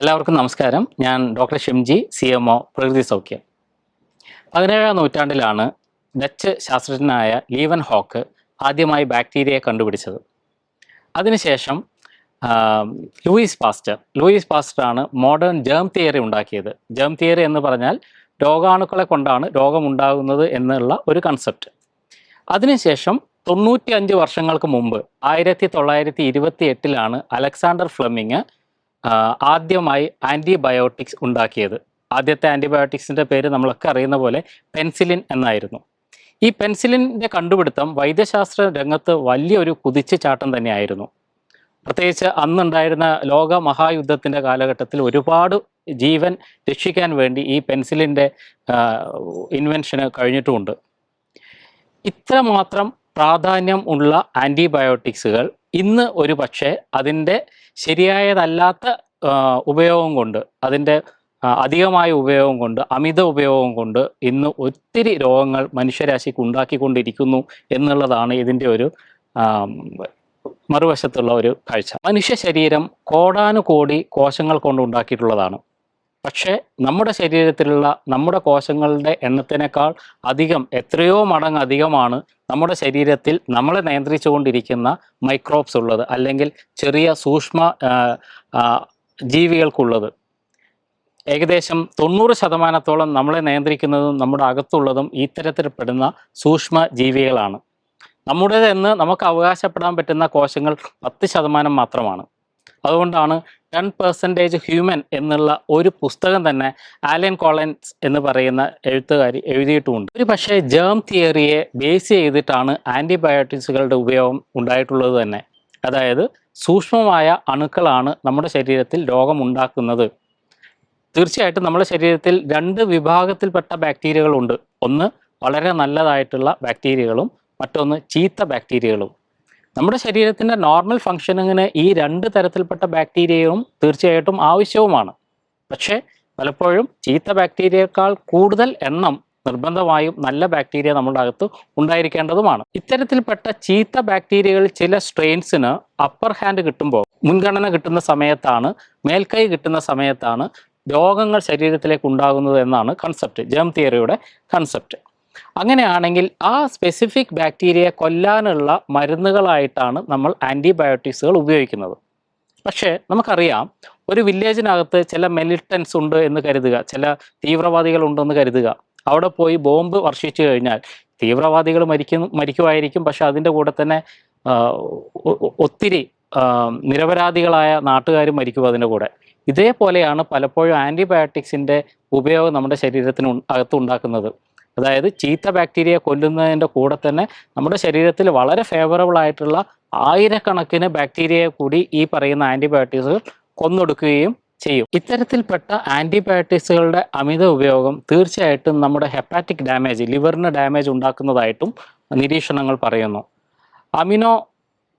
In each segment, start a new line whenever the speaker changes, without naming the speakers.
എല്ലാവർക്കും നമസ്കാരം. ഞാൻ doctor Shimji C M O പ്രകൃതി സൗഖ്യം. പതിനേഴാം നൂറ്റാണ്ടിലാണ് ഡച്ച് ശാസ്ത്രജ്ഞനായ ലീവൻ ഹോക്ക് ആദ്യമായി ബാക്ടീരിയയെ കണ്ടുപിടിച്ചത്. അതിനുശേഷം ലൂയിസ് പാസ്റ്റർ ലൂയിസ് പാസ്റ്റർ ആണ് മോഡേൺ ജേം തിയറി ഉണ്ടാക്കിയത്. ജേം തിയറി എന്ന് പറഞ്ഞാൽ രോഗാണുക്കളെ കൊണ്ടാണ് രോഗമുണ്ടാകുന്നത് എന്നുള്ള ഒരു കൺസെപ്റ്റ് അതിനുശേഷം തൊണ്ണൂറ്റി അഞ്ച് വർഷങ്ങൾക്ക് മുമ്പ് ആയിരത്തി തൊള്ളായിരത്തി ഇരുപത്തി എട്ടിലാണ് അലക്സാണ്ടർ ഫ്ലെമിങ് ആദ്യമായി ആന്റിബയോട്ടിക്സ് ഉണ്ടാക്കിയത്. ആദ്യത്തെ ആന്റിബയോട്ടിക്സിന്റെ പേര് നമ്മളൊക്കെ അറിയുന്ന പോലെ പെൻസിലിൻ എന്നായിരുന്നു. ഈ പെൻസിലിന്റെ കണ്ടുപിടുത്തം വൈദ്യശാസ്ത്ര രംഗത്ത് വലിയൊരു കുതിച്ചുചാട്ടം തന്നെയായിരുന്നു. പ്രത്യേകിച്ച് അന്നുണ്ടായിരുന്ന ലോക മഹായുദ്ധത്തിന്റെ കാലഘട്ടത്തിൽ ഒരുപാട് ജീവൻ രക്ഷിക്കാൻ വേണ്ടി ഈ പെൻസിലിന്റെ ഇൻവെൻഷന് കഴിഞ്ഞിട്ടുമുണ്ട്. ഇത്രമാത്രം പ്രാധാന്യം ഉള്ള ആന്റിബയോട്ടിക്സുകൾ ഇന്ന് ഒരു പക്ഷേ അതിന്റെ ശരിയായതല്ലാത്ത ഉപയോഗം കൊണ്ട് അതിന്റെ അധികമായ ഉപയോഗം കൊണ്ട് അമിത ഉപയോഗം കൊണ്ട് ഇന്ന് ഒത്തിരി രോഗങ്ങൾ മനുഷ്യരാശിക്ക് ഉണ്ടാക്കിക്കൊണ്ടിരിക്കുന്നു എന്നുള്ളതാണ് ഇതിന്റെ ഒരു മറുവശത്തുള്ള ഒരു കാഴ്ച. മനുഷ്യ ശരീരം കോടാനുകോടി കോശങ്ങൾ കൊണ്ട് ഉണ്ടാക്കിയിട്ടുള്ളതാണ്. പക്ഷേ നമ്മുടെ ശരീരത്തിലുള്ള നമ്മുടെ കോശങ്ങളുടെ എണ്ണത്തിനേക്കാൾ അധികം എത്രയോ മടങ്ങ് അധികമാണ് നമ്മുടെ ശരീരത്തിൽ നമ്മളെ നിയന്ത്രിച്ചുകൊണ്ടിരിക്കുന്ന മൈക്രോബ്സ് ഉള്ളത് അല്ലെങ്കിൽ ചെറിയ സൂക്ഷ്മ ജീവികൾക്കുള്ളത്. ഏകദേശം തൊണ്ണൂറ് ശതമാനത്തോളം നമ്മളെ നിയന്ത്രിക്കുന്നതും നമ്മുടെ അകത്തുള്ളതും ഇത്തരത്തിൽപ്പെടുന്ന സൂക്ഷ്മ ജീവികളാണ്. നമ്മുടേതെന്ന് നമുക്ക് അവകാശപ്പെടാൻ പറ്റുന്ന കോശങ്ങൾ പത്ത് ശതമാനം മാത്രമാണ്. അതുകൊണ്ടാണ് ടെൻ പെർസെന്റേജ് ഹ്യൂമൻ എന്നുള്ള ഒരു പുസ്തകം തന്നെ ആലൻ കോളൻസ് എന്ന് പറയുന്ന എഴുത്തുകാരി എഴുതിയിട്ടുമുണ്ട്. ഒരു പക്ഷേ ജേം തിയറിയെ ബേസ് ചെയ്തിട്ടാണ് ആന്റിബയോട്ടിക്സുകളുടെ ഉപയോഗം ഉണ്ടായിട്ടുള്ളത് തന്നെ. അതായത് സൂക്ഷ്മമായ അണുക്കളാണ് നമ്മുടെ ശരീരത്തിൽ രോഗമുണ്ടാക്കുന്നത്. തീർച്ചയായിട്ടും നമ്മുടെ ശരീരത്തിൽ രണ്ട് വിഭാഗത്തിൽപ്പെട്ട ബാക്ടീരിയകളുണ്ട് ഒന്ന് വളരെ നല്ലതായിട്ടുള്ള ബാക്ടീരിയകളും മറ്റൊന്ന് ചീത്ത ബാക്ടീരിയകളും നമ്മുടെ ശരീരത്തിന്റെ നോർമൽ ഫങ്ഷനിങ്ങിന് ഈ രണ്ട് തരത്തിൽപ്പെട്ട ബാക്ടീരിയയും തീർച്ചയായിട്ടും ആവശ്യവുമാണ്. പക്ഷേ പലപ്പോഴും ചീത്ത ബാക്ടീരിയേക്കാൾ കൂടുതൽ എണ്ണം നിർബന്ധമായും നല്ല ബാക്ടീരിയ നമ്മുടെ അകത്ത് ഉണ്ടായിരിക്കേണ്ടതുമാണ്. ഇത്തരത്തിൽപ്പെട്ട ചീത്ത ബാക്ടീരിയകൾ ചില സ്ട്രെയിൻസിന് അപ്പർ ഹാൻഡ് കിട്ടുമ്പോൾ മുൻഗണന കിട്ടുന്ന സമയത്താണ് മേൽക്കൈ കിട്ടുന്ന സമയത്താണ് രോഗങ്ങൾ ശരീരത്തിലേക്ക് ഉണ്ടാകുന്നത് എന്നാണ് കൺസെപ്റ്റ് ജേം തിയറിയുടെ കൺസെപ്റ്റ് അങ്ങനെയാണെങ്കിൽ ആ സ്പെസിഫിക് ബാക്ടീരിയയെ കൊല്ലാനുള്ള മരുന്നുകളായിട്ടാണ് നമ്മൾ ആന്റിബയോട്ടിക്സുകൾ ഉപയോഗിക്കുന്നത്. പക്ഷേ നമുക്കറിയാം ഒരു വില്ലേജിനകത്ത് ചില മെലിറ്റൻസ് ഉണ്ട് എന്ന് കരുതുക ചില തീവ്രവാദികൾ ഉണ്ടെന്ന് കരുതുക. അവിടെ പോയി ബോംബ് വർഷിച്ചു കഴിഞ്ഞാൽ തീവ്രവാദികൾ മരിക്കും മരിക്കുമായിരിക്കും. പക്ഷെ അതിന്റെ കൂടെ തന്നെ ഒത്തിരി നിരപരാധികളായ നാട്ടുകാരും മരിക്കും അതിന്റെ കൂടെ. ഇതേപോലെയാണ് പലപ്പോഴും ആന്റിബയോട്ടിക്സിന്റെ ഉപയോഗം നമ്മുടെ ശരീരത്തിന് അകത്തുണ്ടാക്കുന്നത് അതായത് ചീത്ത ബാക്ടീരിയ കൊല്ലുന്നതിന്റെ കൂടെ തന്നെ നമ്മുടെ ശരീരത്തിൽ വളരെ ഫേവറബിൾ ആയിട്ടുള്ള ആയിരക്കണക്കിന് ബാക്ടീരിയയെ കൂടി ഈ പറയുന്ന ആന്റിബയോട്ടിക്സുകൾ കൊന്നൊടുക്കുകയും ചെയ്യും. ഇത്തരത്തിൽപ്പെട്ട ആന്റിബയോട്ടിക്സുകളുടെ അമിത ഉപയോഗം തീർച്ചയായിട്ടും നമ്മുടെ ഹെപ്പാറ്റിക് ഡാമേജ് ലിവറിന് ഡാമേജ് ഉണ്ടാക്കുന്നതായിട്ടും നിരീക്ഷണങ്ങൾ പറയുന്നു. അമിനോ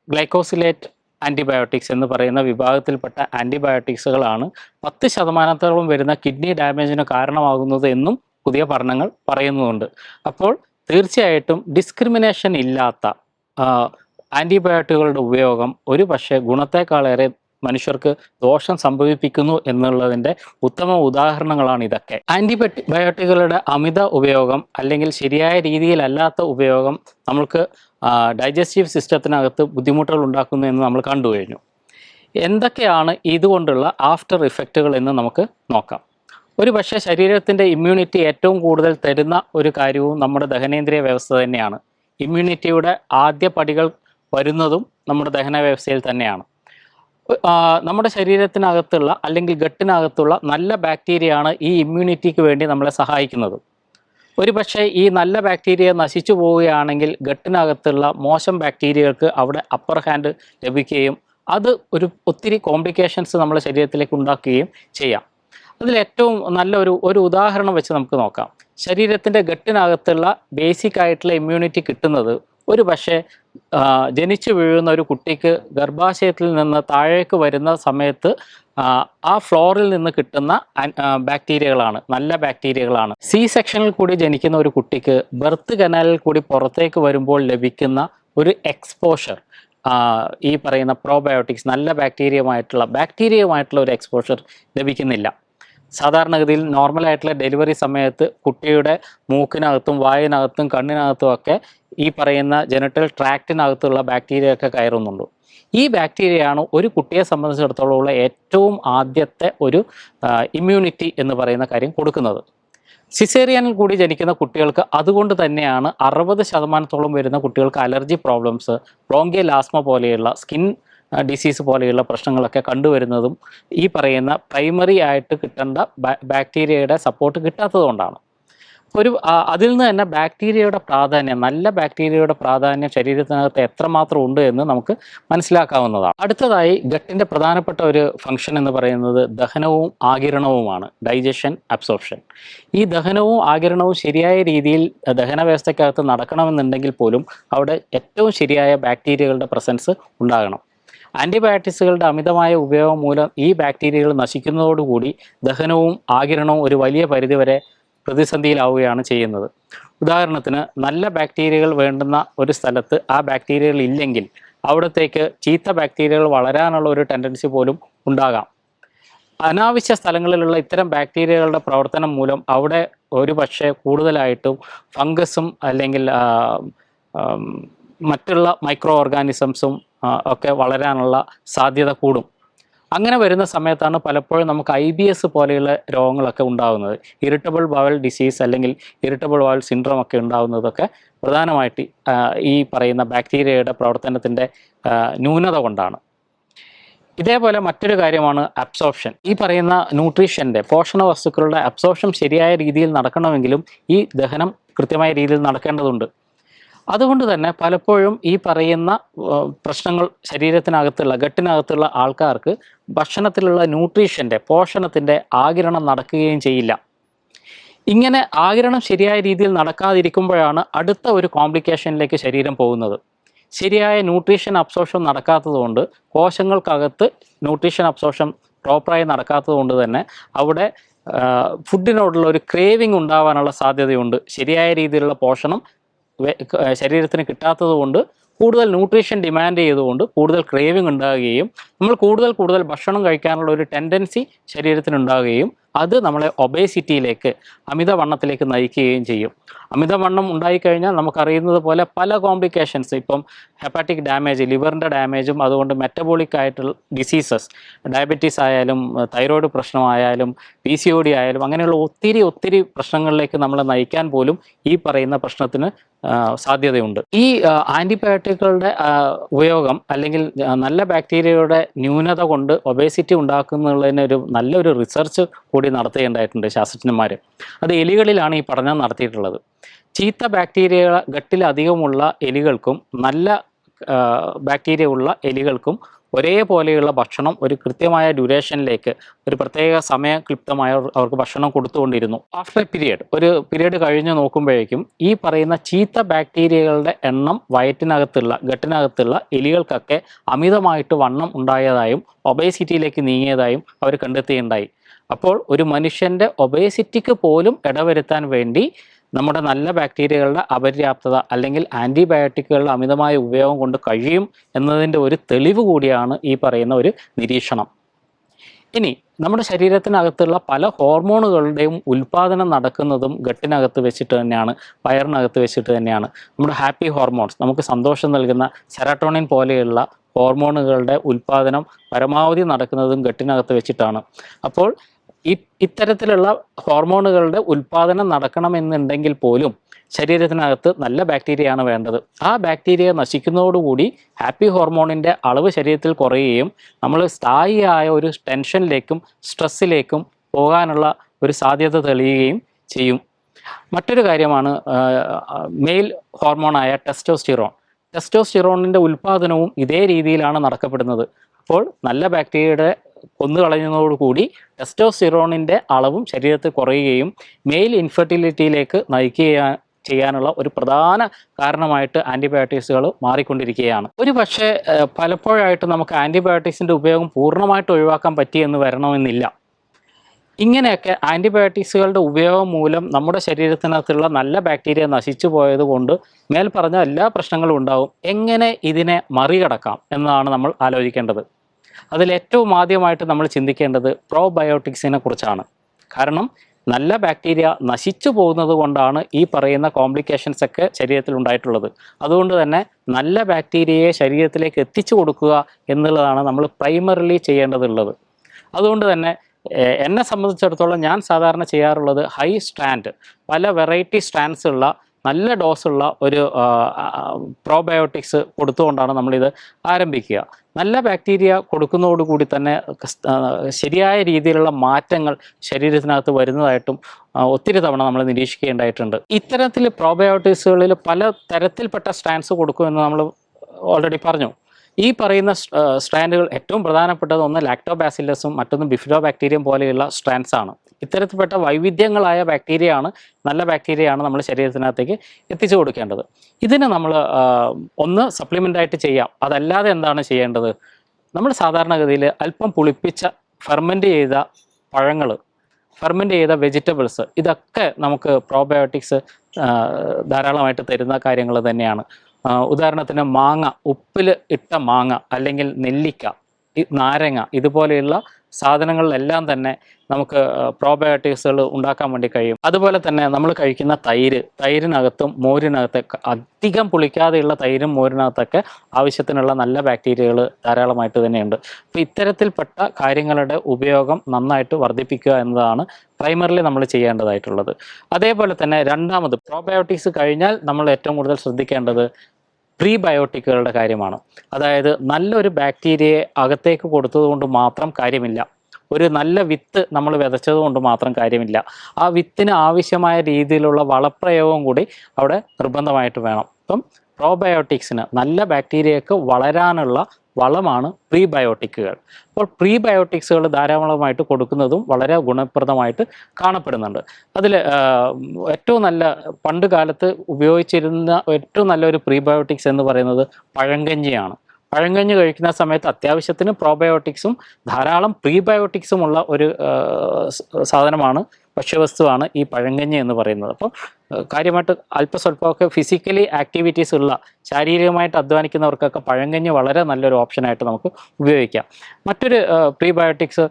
ഗ്ലൈക്കോസിലേറ്റ് ആന്റിബയോട്ടിക്സ് എന്ന് പറയുന്ന വിഭാഗത്തിൽപ്പെട്ട ആന്റിബയോട്ടിക്സുകളാണ് പത്ത് ശതമാനത്തോളം വരുന്ന കിഡ്നി ഡാമേജിന് കാരണമാകുന്നത് എന്നും പുതിയ പഠനങ്ങൾ പറയുന്നുണ്ട്. അപ്പോൾ തീർച്ചയായിട്ടും ഡിസ്ക്രിമിനേഷൻ ഇല്ലാത്ത ആന്റിബയോട്ടിക്കുകളുടെ ഉപയോഗം ഒരു പക്ഷേ ഗുണത്തെക്കാളേറെ മനുഷ്യർക്ക് ദോഷം സംഭവിപ്പിക്കുന്നു എന്നുള്ളതിന്റെ ഉത്തമ ഉദാഹരണങ്ങളാണ് ഇതൊക്കെ. ആന്റിബയോട്ടിക്കുകളുടെ അമിത ഉപയോഗം അല്ലെങ്കിൽ ശരിയായ രീതിയിലല്ലാത്ത ഉപയോഗം നമ്മൾക്ക് ഡൈജസ്റ്റീവ് സിസ്റ്റത്തിനകത്ത് ബുദ്ധിമുട്ടുകൾ ഉണ്ടാക്കുന്നു എന്ന് നമ്മൾ കണ്ടു കഴിഞ്ഞു. എന്തൊക്കെയാണ് ഇതുകൊണ്ടുള്ള ആഫ്റ്റർ ഇഫക്റ്റുകൾ എന്ന് നമുക്ക് നോക്കാം. ഒരു പക്ഷേ ശരീരത്തിന്റെ ഇമ്മ്യൂണിറ്റി ഏറ്റവും കൂടുതൽ തരുന്ന ഒരു കാര്യവും നമ്മുടെ ദഹനേന്ദ്രിയ വ്യവസ്ഥ തന്നെയാണ്. ഇമ്മ്യൂണിറ്റിയുടെ ആദ്യ പടികൾ വരുന്നതും നമ്മുടെ ദഹന വ്യവസ്ഥയിൽ തന്നെയാണ്. നമ്മുടെ ശരീരത്തിനകത്തുള്ള അല്ലെങ്കിൽ ഗട്ടിനകത്തുള്ള നല്ല ബാക്ടീരിയയാണ് ഈ ഇമ്മ്യൂണിറ്റിക്ക് വേണ്ടി നമ്മളെ സഹായിക്കുന്നത്. ഒരു പക്ഷേ ഈ നല്ല ബാക്ടീരിയ നശിച്ചു പോവുകയാണെങ്കിൽ ഗട്ടിനകത്തുള്ള മോശം ബാക്ടീരിയകൾക്ക് അവിടെ അപ്പർ ഹാൻഡ് ലഭിക്കുകയും അത് ഒരു ഒത്തിരി കോംപ്ലിക്കേഷൻസ് നമ്മുടെ ശരീരത്തിലേക്ക് ഉണ്ടാക്കുകയും ചെയ്യാം. അതിൽ ഏറ്റവും നല്ല ഒരു ഒരു ഉദാഹരണം വെച്ച് നമുക്ക് നോക്കാം. ശരീരത്തിന്റെ ഗട്ടിനകത്തുള്ള ബേസിക് ആയിട്ടുള്ള ഇമ്മ്യൂണിറ്റി കിട്ടുന്നത് ഒരു പക്ഷേ ജനിച്ചു വീഴുന്ന ഒരു കുട്ടിക്ക് ഗർഭാശയത്തിൽ നിന്ന് താഴേക്ക് വരുന്ന സമയത്ത് ആ, ഫ്ലോറിൽ നിന്ന് കിട്ടുന്ന ബാക്ടീരിയകളാണ് നല്ല ബാക്ടീരിയകളാണ് സി സെക്ഷനിൽ കൂടി ജനിക്കുന്ന ഒരു കുട്ടിക്ക് ബർത്ത് കനാലിൽ കൂടി പുറത്തേക്ക് വരുമ്പോൾ ലഭിക്കുന്ന ഒരു എക്സ്പോഷർ ഈ പറയുന്ന പ്രോബയോട്ടിക്സ് നല്ല ബാക്ടീരിയമായിട്ടുള്ള ബാക്ടീരിയമായിട്ടുള്ള ഒരു എക്സ്പോഷർ ലഭിക്കുന്നില്ല. സാധാരണഗതിയിൽ നോർമലായിട്ടുള്ള ഡെലിവറി സമയത്ത് കുട്ടിയുടെ മൂക്കിനകത്തും വായിനകത്തും കണ്ണിനകത്തും ഒക്കെ ഈ പറയുന്ന ജനറ്റൽ ട്രാക്റ്റിനകത്തുള്ള ബാക്ടീരിയ ഒക്കെ കയറുന്നുണ്ട്. ഈ ബാക്ടീരിയയാണ് ഒരു കുട്ടിയെ സംബന്ധിച്ചിടത്തോളം ഉള്ള ഏറ്റവും ആദ്യത്തെ ഒരു ഇമ്മ്യൂണിറ്റി എന്ന് പറയുന്ന കാര്യം കൊടുക്കുന്നത്. സിസേറിയനിൽ കൂടി ജനിക്കുന്ന കുട്ടികൾക്ക് അതുകൊണ്ട് തന്നെയാണ് അറുപത് ശതമാനത്തോളം വരുന്ന കുട്ടികൾക്ക് അലർജി പ്രോബ്ലംസ് ബ്രോങ്കിയൽ ലാസ്മ പോലെയുള്ള സ്കിൻ ഡിസീസ് പോലെയുള്ള പ്രശ്നങ്ങളൊക്കെ കണ്ടുവരുന്നതും ഈ പറയുന്ന പ്രൈമറി ആയിട്ട് കിട്ടേണ്ട ബാക്ടീരിയയുടെ സപ്പോർട്ട് കിട്ടാത്തതുകൊണ്ടാണ്. ഒരു അതിൽ നിന്ന് തന്നെ ബാക്ടീരിയയുടെ പ്രാധാന്യം നല്ല ബാക്ടീരിയയുടെ പ്രാധാന്യം ശരീരത്തിനകത്ത് എത്രമാത്രം ഉണ്ട് എന്ന് നമുക്ക് മനസ്സിലാക്കാവുന്നതാണ്. അടുത്തതായി ഗട്ടിന്റെ പ്രധാനപ്പെട്ട ഒരു ഫംഗ്ഷൻ എന്ന് പറയുന്നത് ദഹനവും ആകിരണവുമാണ് ഡൈജഷൻ അബ്സോർപ്ഷൻ ഈ ദഹനവും ആകിരണവും ശരിയായ രീതിയിൽ ദഹന വ്യവസ്ഥയ്ക്കകത്ത് നടക്കണമെന്നുണ്ടെങ്കിൽ പോലും അവിടെ ഏറ്റവും ശരിയായ ബാക്ടീരിയകളുടെ പ്രസൻസ് ഉണ്ടാകണം. ആന്റിബയോട്ടിക്സുകളുടെ അമിതമായ ഉപയോഗം മൂലം ഈ ബാക്ടീരിയകൾ നശിക്കുന്നതോടുകൂടി ദഹനവും ആകിരണവും ഒരു വലിയ പരിധിവരെ പ്രതിസന്ധിയിലാവുകയാണ് ചെയ്യുന്നത്. ഉദാഹരണത്തിന് നല്ല ബാക്ടീരിയകൾ വേണ്ടുന്ന ഒരു സ്ഥലത്ത് ആ ബാക്ടീരിയകൾ ഇല്ലെങ്കിൽ അവിടത്തേക്ക് ചീത്ത ബാക്ടീരിയകൾ വളരാനുള്ള ഒരു ടെൻഡൻസി പോലും ഉണ്ടാകാം. അനാവശ്യ സ്ഥലങ്ങളിലുള്ള ഇത്തരം ബാക്ടീരിയകളുടെ പ്രവർത്തനം മൂലം അവിടെ ഒരു പക്ഷേ കൂടുതലായിട്ടും ഫംഗസും അല്ലെങ്കിൽ മറ്റുള്ള മൈക്രോ ഓർഗാനിസംസും ഒക്കെ വളരാനുള്ള സാധ്യത കൂടും. അങ്ങനെ വരുന്ന സമയത്താണ് പലപ്പോഴും നമുക്ക് ഐ ബി എസ് പോലെയുള്ള രോഗങ്ങളൊക്കെ ഉണ്ടാകുന്നത് ഇറിറ്റബിൾ ബവൽ ഡിസീസ് അല്ലെങ്കിൽ ഇറിറ്റബിൾ ബവൽ സിൻഡ്രോം ഒക്കെ ഉണ്ടാകുന്നതൊക്കെ പ്രധാനമായിട്ട് ഈ പറയുന്ന ബാക്ടീരിയയുടെ പ്രവർത്തനത്തിന്റെ ന്യൂനത കൊണ്ടാണ്. ഇതേപോലെ മറ്റൊരു കാര്യമാണ് അബ്സോർപ്ഷൻ. ഈ പറയുന്ന ന്യൂട്രീഷന്റെ പോഷണ വസ്തുക്കളുടെ അബ്സോർപ്ഷൻ ശരിയായ രീതിയിൽ നടക്കണമെങ്കിലും ഈ ദഹനം കൃത്യമായ രീതിയിൽ നടക്കേണ്ടതുണ്ട്. അതുകൊണ്ട് തന്നെ പലപ്പോഴും ഈ പറയുന്ന പ്രശ്നങ്ങൾ ശരീരത്തിനകത്തുള്ള ഗട്ടിനകത്തുള്ള ആൾക്കാർക്ക് ഭക്ഷണത്തിലുള്ള ന്യൂട്രീഷന്റെ പോഷണത്തിന്റെ ആകിരണം നടക്കുകയും ചെയ്യില്ല. ഇങ്ങനെ ആകിരണം ശരിയായ രീതിയിൽ നടക്കാതിരിക്കുമ്പോഴാണ് അടുത്ത ഒരു കോംപ്ലിക്കേഷനിലേക്ക് ശരീരം പോകുന്നത്. ശരിയായ ന്യൂട്രീഷൻ അബ്സോർഷൻ നടക്കാത്തതുകൊണ്ട് കോശങ്ങൾക്കകത്ത് ന്യൂട്രീഷൻ അബ്സോർഷൻ പ്രോപ്പറായി നടക്കാത്തതുകൊണ്ട് തന്നെ അവിടെ ഫുഡിനോടുള്ള ഒരു ക്രേവിംഗ് ഉണ്ടാവാനുള്ള സാധ്യതയുണ്ട്. ശരിയായ രീതിയിലുള്ള പോഷണം ശരീരത്തിന് കിട്ടാത്തത് കൊണ്ട് കൂടുതൽ ന്യൂട്രീഷൻ ഡിമാൻഡ് ചെയ്തുകൊണ്ട് കൂടുതൽ ക്രേവിംഗ് ഉണ്ടാകുകയും നമ്മൾ കൂടുതൽ കൂടുതൽ ഭക്ഷണം കഴിക്കാനുള്ള ഒരു ടെൻഡൻസി ശരീരത്തിന് ഉണ്ടാകുകയും അത് നമ്മളെ ഒബേസിറ്റിയിലേക്ക് അമിതവണ്ണത്തിലേക്ക് നയിക്കുകയും ചെയ്യും. അമിതവണ്ണം ഉണ്ടായിക്കഴിഞ്ഞാൽ നമുക്കറിയുന്നത് പോലെ പല കോംപ്ലിക്കേഷൻസ് ഇപ്പം ഹെപ്പാറ്റിക് ഡാമേജ് ലിവറിന്റെ ഡാമേജും അതുകൊണ്ട് മെറ്റബോളിക് ആയിട്ടുള്ള ഡിസീസസ് ഡയബറ്റീസ് ആയാലും തൈറോയ്ഡ് പ്രശ്നമായാലും പി സി ഒ ഡി ആയാലും അങ്ങനെയുള്ള ഒത്തിരി ഒത്തിരി പ്രശ്നങ്ങളിലേക്ക് നമ്മളെ നയിക്കാൻ പോലും ഈ പറയുന്ന പ്രശ്നത്തിന് സാധ്യതയുണ്ട്. ഈ ആന്റിബയോട്ടിക്കുകളുടെ ഉപയോഗം അല്ലെങ്കിൽ നല്ല ബാക്ടീരിയയുടെ ന്യൂനത കൊണ്ട് ഒബേസിറ്റി ഉണ്ടാക്കുന്നതിന് ഒരു നല്ലൊരു റിസർച്ച് കൂടി നടത്തുകയുണ്ടായിട്ടുണ്ട് ശാസ്ത്രജ്ഞന്മാർ അത് എലികളിലാണ് ഈ പഠനം നടത്തിയിട്ടുള്ളത്. ചീത്ത ബാക്ടീരിയ ഗട്ടിലധികമുള്ള എലികൾക്കും നല്ല ബാക്ടീരിയ ഉള്ള എലികൾക്കും ഒരേപോലെയുള്ള ഭക്ഷണം ഒരു കൃത്യമായ ഡ്യൂറേഷനിലേക്ക് ഒരു പ്രത്യേക സമയ ക്ലിപ്തമായ അവർക്ക് ഭക്ഷണം കൊടുത്തുകൊണ്ടിരുന്നു. ആഫ്റ്റർ പീരിയഡ് ഒരു പീരിയഡ് കഴിഞ്ഞ് നോക്കുമ്പോഴേക്കും ഈ പറയുന്ന ചീത്ത ബാക്ടീരിയകളുടെ എണ്ണം വയറ്റിനകത്തുള്ള ഗട്ടിനകത്തുള്ള എലികൾക്കൊക്കെ അമിതമായിട്ട് വണ്ണം ഉണ്ടായതായും ഒബേസിറ്റിയിലേക്ക് നീങ്ങിയതായും അവർ കണ്ടെത്തുകയുണ്ടായി. അപ്പോൾ ഒരു മനുഷ്യന്റെ ഒബേസിറ്റിക്ക് പോലും ഇടവരുത്താൻ വേണ്ടി നമ്മുടെ നല്ല ബാക്ടീരിയകളുടെ അപര്യാപ്തത അല്ലെങ്കിൽ ആന്റിബയോട്ടിക്കുകളുടെ അമിതമായ ഉപയോഗം കൊണ്ട് കഴിയും എന്നതിന്റെ ഒരു തെളിവ് കൂടിയാണ് ഈ പറയുന്ന ഒരു നിരീക്ഷണം. ഇനി നമ്മുടെ ശരീരത്തിനകത്തുള്ള പല ഹോർമോണുകളുടെയും ഉൽപ്പാദനം നടക്കുന്നതും ഗട്ടിനകത്ത് വെച്ചിട്ട് തന്നെയാണ് വയറിനകത്ത് വെച്ചിട്ട് തന്നെയാണ്. നമ്മുടെ ഹാപ്പി ഹോർമോൺസ് നമുക്ക് സന്തോഷം നൽകുന്ന സെറട്ടോണിൻ പോലെയുള്ള ഹോർമോണുകളുടെ ഉൽപ്പാദനം പരമാവധി നടക്കുന്നതും ഗട്ടിനകത്ത് വെച്ചിട്ടാണ്. അപ്പോൾ ഈ ഇത്തരത്തിലുള്ള ഹോർമോണുകളുടെ ഉൽപ്പാദനം നടക്കണമെന്നുണ്ടെങ്കിൽ പോലും ശരീരത്തിനകത്ത് നല്ല ബാക്ടീരിയയാണ് വേണ്ടത്. ആ ബാക്ടീരിയ നശിക്കുന്നതോടുകൂടി ഹാപ്പി ഹോർമോണിന്റെ അളവ് ശരീരത്തിൽ കുറയുകയും നമ്മൾ സ്ഥായിയായ ഒരു ടെൻഷനിലേക്കും സ്ട്രെസ്സിലേക്കും പോകാനുള്ള ഒരു സാധ്യത തെളിയുകയും ചെയ്യും. മറ്റൊരു കാര്യമാണ് മെയിൽ ഹോർമോണായ ടെസ്റ്റോസ്റ്റിറോൺ. ടെസ്റ്റോസ്റ്റിറോണിന്റെ ഉൽപ്പാദനവും ഇതേ രീതിയിലാണ് നടക്കപ്പെടുന്നത്. അപ്പോൾ നല്ല ബാക്ടീരിയയുടെ കൊന്നുകളയുന്നതോടുകൂടി ടെസ്റ്റോസ്റ്റിറോണിന്റെ അളവും ശരീരത്തിൽ കുറയുകയും മെയിൽ ഇൻഫെർട്ടിലിറ്റിയിലേക്ക് നയിക്കുക ചെയ്യാനുള്ള ഒരു പ്രധാന കാരണമായിട്ട് ആന്റിബയോട്ടിക്സുകൾ മാറിക്കൊണ്ടിരിക്കുകയാണ്. ഒരു പക്ഷേ പലപ്പോഴായിട്ട് നമുക്ക് ആന്റിബയോട്ടിക്സിന്റെ ഉപയോഗം പൂർണമായിട്ട് ഒഴിവാക്കാൻ പറ്റിയെന്ന് വരണമെന്നില്ല. ഇങ്ങനെയൊക്കെ ആന്റിബയോട്ടിക്സുകളുടെ ഉപയോഗം മൂലം നമ്മുടെ ശരീരത്തിനകത്തുള്ള നല്ല ബാക്ടീരിയ നശിച്ചു പോയത് കൊണ്ട് മേൽ പറഞ്ഞ എല്ലാ പ്രശ്നങ്ങളും ഉണ്ടാവും. എങ്ങനെ ഇതിനെ മറികടക്കാം എന്നതാണ് നമ്മൾ ആലോചിക്കേണ്ടത്. അതിൽ ഏറ്റവും ആദ്യമായിട്ട് നമ്മൾ ചിന്തിക്കേണ്ടത് പ്രോബയോട്ടിക്സിനെ കുറിച്ചാണ്. കാരണം നല്ല ബാക്ടീരിയ നശിച്ചു പോകുന്നത് കൊണ്ടാണ് ഈ പറയുന്ന കോംപ്ലിക്കേഷൻസ് ഒക്കെ ശരീരത്തിൽ ഉണ്ടായിട്ടുള്ളത്. അതുകൊണ്ട് തന്നെ നല്ല ബാക്ടീരിയയെ ശരീരത്തിലേക്ക് എത്തിച്ചു കൊടുക്കുക എന്നുള്ളതാണ് നമ്മൾ പ്രൈമറിലി ചെയ്യേണ്ടതുള്ളത്. അതുകൊണ്ട് തന്നെ എന്നെ സംബന്ധിച്ചിടത്തോളം ഞാൻ സാധാരണ ചെയ്യാറുള്ളത് ഹൈ സ്ട്രാൻഡ് പല വെറൈറ്റി സ്ട്രാൻഡ്സ് ഉള്ള നല്ല ഡോസുള്ള ഒരു പ്രോബയോട്ടിക്സ് കൊടുത്തുകൊണ്ടാണ് നമ്മളിത് ആരംഭിക്കുക. നല്ല ബാക്ടീരിയ കൊടുക്കുന്നതോടുകൂടി തന്നെ ശരിയായ രീതിയിലുള്ള മാറ്റങ്ങൾ ശരീരത്തിനകത്ത് വരുന്നതായിട്ടും ഒത്തിരി തവണ നമ്മൾ നിരീക്ഷിക്കേണ്ടതായിട്ടുണ്ട്. ഇത്തരത്തിൽ പ്രോബയോട്ടിക്സുകളിൽ പല തരത്തിൽപ്പെട്ട സ്ട്രാൻഡ്സ് കൊടുക്കുമെന്ന് നമ്മൾ ഓൾറെഡി പറഞ്ഞു. ഈ പറയുന്ന സ്ട്രാൻഡുകൾ ഏറ്റവും പ്രധാനപ്പെട്ടത് ഒന്ന് ലാക്ടോബാസിലസും മറ്റൊന്ന് ബിഫിഡോ ബാക്ടീരിയം പോലെയുള്ള സ്ട്രാൻസാണ് ഇത്തരത്തിൽപ്പെട്ട വൈവിധ്യങ്ങളായ ബാക്ടീരിയയാണ് നല്ല ബാക്ടീരിയയാണ് നമ്മൾ ശരീരത്തിനകത്തേക്ക് എത്തിച്ചു കൊടുക്കേണ്ടത്. ഇതിന് നമ്മൾ ഒന്ന് സപ്ലിമെന്റ് ആയിട്ട് ചെയ്യാം. അതല്ലാതെ എന്താണ് ചെയ്യേണ്ടത്? നമ്മൾ സാധാരണഗതിയിൽ അല്പം പുളിപ്പിച്ച ഫെർമെന്റ് ചെയ്ത പഴങ്ങൾ ഫെർമെന്റ് ചെയ്ത വെജിറ്റബിൾസ് ഇതൊക്കെ നമുക്ക് പ്രോബയോട്ടിക്സ് ധാരാളമായിട്ട് തരുന്ന കാര്യങ്ങൾ തന്നെയാണ്. ഉദാഹരണത്തിന് മാങ്ങ ഉപ്പിൽ ഇട്ട മാങ്ങ അല്ലെങ്കിൽ നെല്ലിക്ക നാരങ്ങ ഇതുപോലെയുള്ള സാധനങ്ങളിലെല്ലാം തന്നെ നമുക്ക് പ്രോബയോട്ടിക്സുകൾ ഉണ്ടാക്കാൻ വേണ്ടി കഴിയും. അതുപോലെ തന്നെ നമ്മൾ കഴിക്കുന്ന തൈര് തൈരിനകത്തും മോരിനകത്തൊക്കെ അധികം പുളിക്കാതെയുള്ള തൈരും മോരിനകത്തൊക്കെ ആവശ്യത്തിനുള്ള നല്ല ബാക്ടീരിയകൾ ധാരാളമായിട്ട് തന്നെയുണ്ട്. അപ്പോൾ ഇത്തരത്തിൽപ്പെട്ട കാര്യങ്ങളുടെ ഉപയോഗം നന്നായിട്ട് വർദ്ധിപ്പിക്കുക എന്നതാണ് പ്രൈമറിലി നമ്മൾ ചെയ്യേണ്ടതായിട്ടുള്ളത്. അതേപോലെ തന്നെ രണ്ടാമത് പ്രോബയോട്ടിക്സ് കഴിഞ്ഞാൽ നമ്മൾ ഏറ്റവും കൂടുതൽ ശ്രദ്ധിക്കേണ്ടത് പ്രീബയോട്ടിക്കുകളുടെ കാര്യമാണ്. അതായത് നല്ലൊരു ബാക്ടീരിയയെ അകത്തേക്ക് കൊടുത്തതുകൊണ്ട് മാത്രം കാര്യമില്ല. ഒരു നല്ല വിത്ത് നമ്മൾ വിതച്ചത് കൊണ്ട് മാത്രം കാര്യമില്ല. ആ വിത്തിന് ആവശ്യമായ രീതിയിലുള്ള വളപ്രയോഗം കൂടി അവിടെ നിർബന്ധമായിട്ട് വേണം. അപ്പം പ്രോബയോട്ടിക്സിന് നല്ല ബാക്ടീരിയക്ക് വളരാനുള്ള വളമാണ് പ്രീബയോട്ടിക്കുകൾ. അപ്പോൾ പ്രീബയോട്ടിക്സുകൾ ധാരാളമായിട്ട് കൊടുക്കുന്നതും വളരെ ഗുണപ്രദമായിട്ട് കാണപ്പെടുന്നുണ്ട്. അതിൽ ഏറ്റവും നല്ല പണ്ട് കാലത്ത് ഉപയോഗിച്ചിരുന്ന ഏറ്റവും നല്ലൊരു പ്രീബയോട്ടിക്സ് എന്ന് പറയുന്നത് പഴങ്കഞ്ഞിയാണ്. പഴങ്കഞ്ഞി കഴിക്കുന്ന സമയത്ത് അത്യാവശ്യത്തിന് പ്രോബയോട്ടിക്സും ധാരാളം പ്രീബയോട്ടിക്സും ഉള്ള ഒരു സാധനമാണ് ഭക്ഷ്യവസ്തുവാണ് ഈ പഴങ്കഞ്ഞ് എന്ന് പറയുന്നത്. അപ്പോൾ കാര്യമായിട്ട് അല്പസ്വല്പമൊക്കെ ഫിസിക്കലി ആക്ടിവിറ്റീസ് ഉള്ള ശാരീരികമായിട്ട് അധ്വാനിക്കുന്നവർക്കൊക്കെ പഴങ്കഞ്ഞ് വളരെ നല്ലൊരു ഓപ്ഷനായിട്ട് നമുക്ക് ഉപയോഗിക്കാം. മറ്റൊരു പ്രീബയോട്ടിക്സ്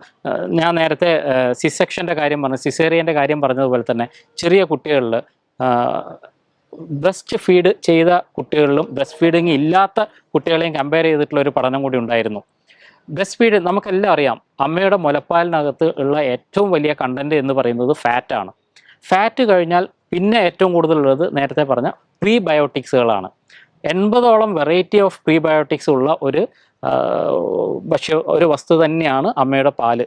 ഞാൻ നേരത്തെ സിസെക്ഷന്റെ കാര്യം പറഞ്ഞു സിസേറിയന്റെ കാര്യം പറഞ്ഞതുപോലെ തന്നെ ചെറിയ കുട്ടികളിൽ ബ്രസ്റ്റ് ഫീഡ് ചെയ്ത കുട്ടികളിലും ബ്രസ്റ്റ് ഫീഡിങ് ഇല്ലാത്ത കുട്ടികളെയും കമ്പയർ ചെയ്തിട്ടുള്ള ഒരു പഠനം കൂടി ഉണ്ടായിരുന്നു. ബ്രസ്റ്റ് ഫീഡ് നമുക്കെല്ലാം അറിയാം. അമ്മയുടെ മുലപ്പാലിനകത്ത് ഉള്ള ഏറ്റവും വലിയ കണ്ടന്റ് എന്ന് പറയുന്നത് ഫാറ്റാണ് ഫാറ്റ് കഴിഞ്ഞാൽ പിന്നെ ഏറ്റവും കൂടുതലുള്ളത് നേരത്തെ പറഞ്ഞ പ്രീബയോട്ടിക്സുകളാണ് എൺപതോളം വെറൈറ്റി ഓഫ് പ്രീബയോട്ടിക്സ് ഉള്ള ഒരു ഭക്ഷ്യ ഒരു വസ്തു തന്നെയാണ് അമ്മയുടെ പാൽ.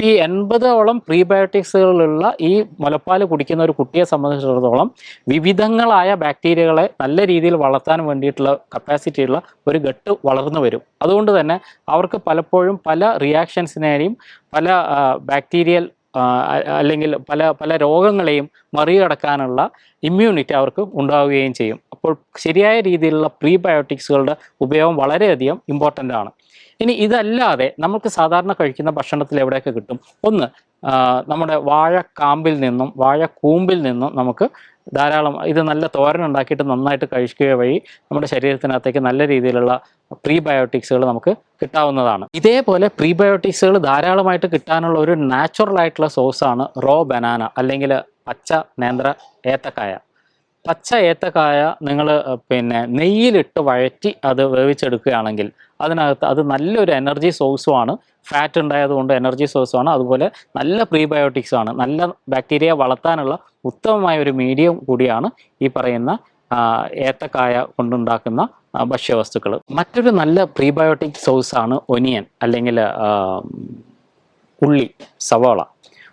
ഈ എൺപതോളം പ്രീബയോട്ടിക്സുകളുള്ള ഈ മുലപ്പാൽ കുടിക്കുന്ന ഒരു കുട്ടിയെ സംബന്ധിച്ചിടത്തോളം വിവിധങ്ങളായ ബാക്ടീരിയകളെ നല്ല രീതിയിൽ വളർത്താൻ വേണ്ടിയിട്ടുള്ള കപ്പാസിറ്റിയുള്ള ഒരു ഗട്ട് വളർന്നു വരും. അതുകൊണ്ട് തന്നെ അവർക്ക് പലപ്പോഴും പല റിയാക്ഷൻസിനെയും പല ബാക്ടീരിയൽ അല്ലെങ്കിൽ പല പല രോഗങ്ങളെയും മറികടക്കാനുള്ള ഇമ്മ്യൂണിറ്റി അവർക്ക് ഉണ്ടാവുകയും ചെയ്യും. അപ്പോൾ ശരിയായ രീതിയിലുള്ള പ്രീബയോട്ടിക്സുകളുടെ ഉപയോഗം വളരെയധികം ഇമ്പോർട്ടന്റ് ആണ്. ഇനി ഇതല്ലാതെ നമുക്ക് സാധാരണ കഴിക്കുന്ന ഭക്ഷണത്തിൽ എവിടെയൊക്കെ കിട്ടും? ഒന്ന് നമ്മുടെ വാഴ കാമ്പിൽ നിന്നും വാഴ കൂമ്പിൽ നിന്നും നമുക്ക് ധാരാളം ഇത് നല്ല തോരൻ ഉണ്ടാക്കിയിട്ട് നന്നായിട്ട് കഴിക്കുക വഴി നമ്മുടെ ശരീരത്തിനകത്തേക്ക് നല്ല രീതിയിലുള്ള പ്രീബയോട്ടിക്സുകൾ നമുക്ക് കിട്ടാവുന്നതാണ്. ഇതേപോലെ പ്രീബയോട്ടിക്സുകൾ ധാരാളമായിട്ട് കിട്ടാനുള്ള ഒരു നാച്ചുറൽ ആയിട്ടുള്ള സോഴ്സാണ് റോ ബനാന അല്ലെങ്കിൽ പച്ച നേന്ത്ര ഏത്തക്കായ പച്ച ഏത്തക്കായ നിങ്ങൾ പിന്നെ നെയ്യിലിട്ട് വഴറ്റി അത് വേവിച്ചെടുക്കുകയാണെങ്കിൽ അതിനകത്ത് അത് നല്ലൊരു എനർജി സോഴ്സുമാണ്. ഫാറ്റ് ഉണ്ടായതുകൊണ്ട് എനർജി സോഴ്സുമാണ്. അതുപോലെ നല്ല പ്രീബയോട്ടിക്സ് ആണ്. നല്ല ബാക്ടീരിയ വളർത്താനുള്ള ഉത്തമമായ ഒരു മീഡിയം കൂടിയാണ് ഈ പറയുന്ന ഏത്തക്കായ കൊണ്ടുണ്ടാക്കുന്ന ഭക്ഷ്യവസ്തുക്കൾ മറ്റൊരു നല്ല പ്രീബയോട്ടിക് സോഴ്സാണ് ഒനിയൻ അല്ലെങ്കിൽ ഉള്ളി സവാള.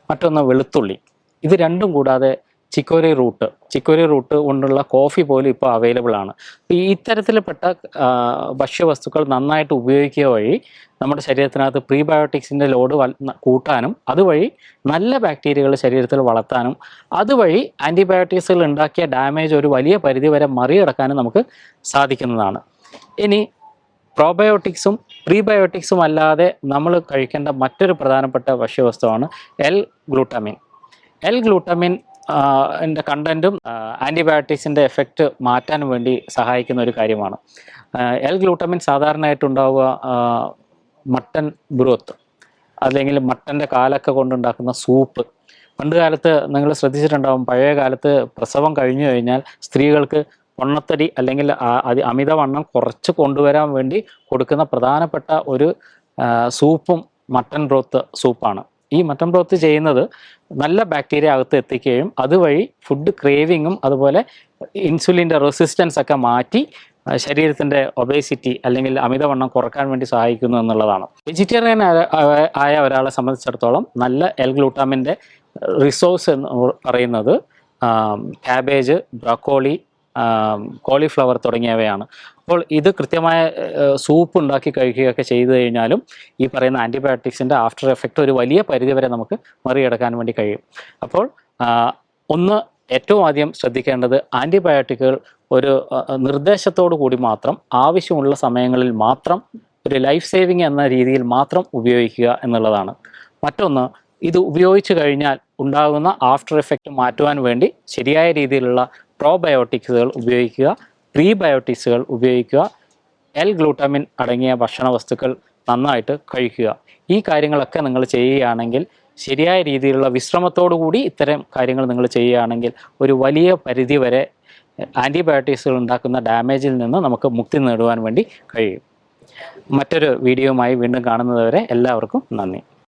മറ്റൊന്ന് വെളുത്തുള്ളി. ഇത് രണ്ടും കൂടാതെ ചിക്കോരി റൂട്ട്. ചിക്കോരി റൂട്ട് കൊണ്ടുള്ള കോഫി പോലും ഇപ്പോൾ അവൈലബിൾ ആണ്. ഈ ഇത്തരത്തിൽപ്പെട്ട ഭക്ഷ്യവസ്തുക്കൾ നന്നായിട്ട് ഉപയോഗിക്കുക വഴി നമ്മുടെ ശരീരത്തിനകത്ത് പ്രീബയോട്ടിക്സിന്റെ ലോഡ് കൂട്ടാനും അതുവഴി നല്ല ബാക്ടീരിയകൾ ശരീരത്തിൽ വളർത്താനും അതുവഴി ആന്റിബയോട്ടിക്സുകൾ ഉണ്ടാക്കിയ ഡാമേജ് ഒരു വലിയ പരിധി വരെ മറികടക്കാനും നമുക്ക് സാധിക്കുന്നതാണ്. ഇനി പ്രോബയോട്ടിക്സും പ്രീബയോട്ടിക്സും അല്ലാതെ നമ്മൾ കഴിക്കേണ്ട മറ്റൊരു പ്രധാനപ്പെട്ട ഭക്ഷ്യവസ്തുവാണ് എൽ ഗ്ലൂട്ടമിൻ എൽ ഗ്ലൂട്ടമിൻ എന്റെ കണ്ടന്റും ആന്റിബയോട്ടിക്സിന്റെ എഫക്റ്റ് മാറ്റാൻ വേണ്ടി സഹായിക്കുന്ന ഒരു കാര്യമാണ്. എൽ ഗ്ലൂട്ടമിൻ സാധാരണയായിട്ടുണ്ടാവുക മട്ടൻ ബ്രോത്ത് അല്ലെങ്കിൽ മട്ടന്റെ കാലൊക്കെ കൊണ്ടുണ്ടാക്കുന്ന സൂപ്പ്. പണ്ട് കാലത്ത് നിങ്ങൾ ശ്രദ്ധിച്ചിട്ടുണ്ടാവും പഴയ കാലത്ത് പ്രസവം കഴിഞ്ഞു കഴിഞ്ഞാൽ സ്ത്രീകൾക്ക് പൊണ്ണത്തടി അല്ലെങ്കിൽ അമിതവണ്ണം കുറച്ച് കൊണ്ടുവരാൻ വേണ്ടി കൊടുക്കുന്ന പ്രധാനപ്പെട്ട ഒരു സൂപ്പും മട്ടൻ ബ്രോത്ത് സൂപ്പാണ്. ഈ മട്ടൺ ബ്രോത്ത് ചെയ്യുന്നത് നല്ല ബാക്ടീരിയ അകത്ത് എത്തിക്കുകയും അതുവഴി ഫുഡ് ക്രേവിങ്ങും അതുപോലെ ഇൻസുലിന്റെ റെസിസ്റ്റൻസ് ഒക്കെ മാറ്റി ശരീരത്തിന്റെ ഒബേസിറ്റി അല്ലെങ്കിൽ അമിതവണ്ണം കുറയ്ക്കാൻ വേണ്ടി സഹായിക്കുന്നു എന്നുള്ളതാണ്. വെജിറ്റേറിയൻ ആയ ഒരാളെ സംബന്ധിച്ചിടത്തോളം നല്ല എൽ ഗ്ലൂട്ടാമിന്റെ റിസോഴ്സ് എന്ന് പറയുന്നത് ക്യാബേജ് ബ്രോക്കോളി കോളിഫ്ലവർ തുടങ്ങിയവയാണ്. അപ്പോൾ ഇത് കൃത്യമായ സൂപ്പ് ഉണ്ടാക്കി കഴിക്കുകയൊക്കെ ചെയ്തു കഴിഞ്ഞാലും ഈ പറയുന്ന ആന്റിബയോട്ടിക്സിന്റെ ആഫ്റ്റർ എഫക്റ്റ് ഒരു വലിയ പരിധിവരെ നമുക്ക് മറികടക്കാൻ വേണ്ടി കഴിയും. അപ്പോൾ ഒന്ന് ഏറ്റവും ആദ്യം ശ്രദ്ധിക്കേണ്ടത് ആന്റിബയോട്ടിക്കുകൾ ഒരു നിർദ്ദേശത്തോടു കൂടി മാത്രം ആവശ്യമുള്ള സമയങ്ങളിൽ മാത്രം ഒരു ലൈഫ് സേവിങ് എന്ന രീതിയിൽ മാത്രം ഉപയോഗിക്കുക എന്നുള്ളതാണ്. മറ്റൊന്ന് ഇത് ഉപയോഗിച്ചു കഴിഞ്ഞാൽ ഉണ്ടാകുന്ന ആഫ്റ്റർ എഫക്റ്റ് മാറ്റുവാൻ വേണ്ടി ശരിയായ രീതിയിലുള്ള പ്രോബയോട്ടിക്സുകൾ ഉപയോഗിക്കുക പ്രീബയോട്ടിക്സുകൾ ഉപയോഗിക്കുക എൽ ഗ്ലൂട്ടാമിൻ അടങ്ങിയ ഭക്ഷണ വസ്തുക്കൾ നന്നായിട്ട് കഴിക്കുക. ഈ കാര്യങ്ങളൊക്കെ നിങ്ങൾ ചെയ്യുകയാണെങ്കിൽ ശരിയായ രീതിയിലുള്ള വിശ്രമത്തോടു കൂടി ഇത്തരം കാര്യങ്ങൾ നിങ്ങൾ ചെയ്യുകയാണെങ്കിൽ ഒരു വലിയ പരിധി വരെ ആന്റിബയോട്ടിക്സുകൾ ഉണ്ടാക്കുന്ന ഡാമേജിൽ നിന്ന് നമുക്ക് മുക്തി നേടുവാൻ വേണ്ടി കഴിയും. മറ്റൊരു വീഡിയോയുമായി വീണ്ടും കാണുന്നതുവരെ എല്ലാവർക്കും നന്ദി.